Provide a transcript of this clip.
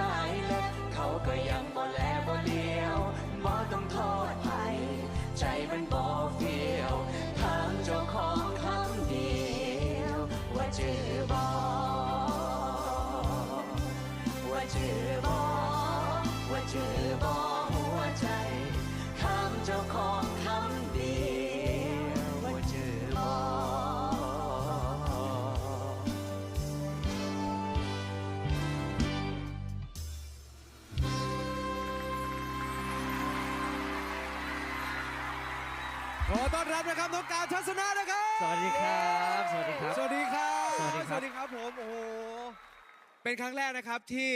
ตายเล็บเขาก็ยังบ่แลบ่เลียวบ่ต้องโทษไผใจมันบ่เฟียวถามเจ้าของคำเดียว ว่าจือบ่ว่าจือบ่ว่าจือบ่ ขอต้อนรับนะครับน้องการทัศนะนะครับ สวัสดีครับ สวัสดีครับ สวัสดีครับ สวัสดีครับสวัสดีครับผม โอ้โห เป็นครั้งแรกนะครับที่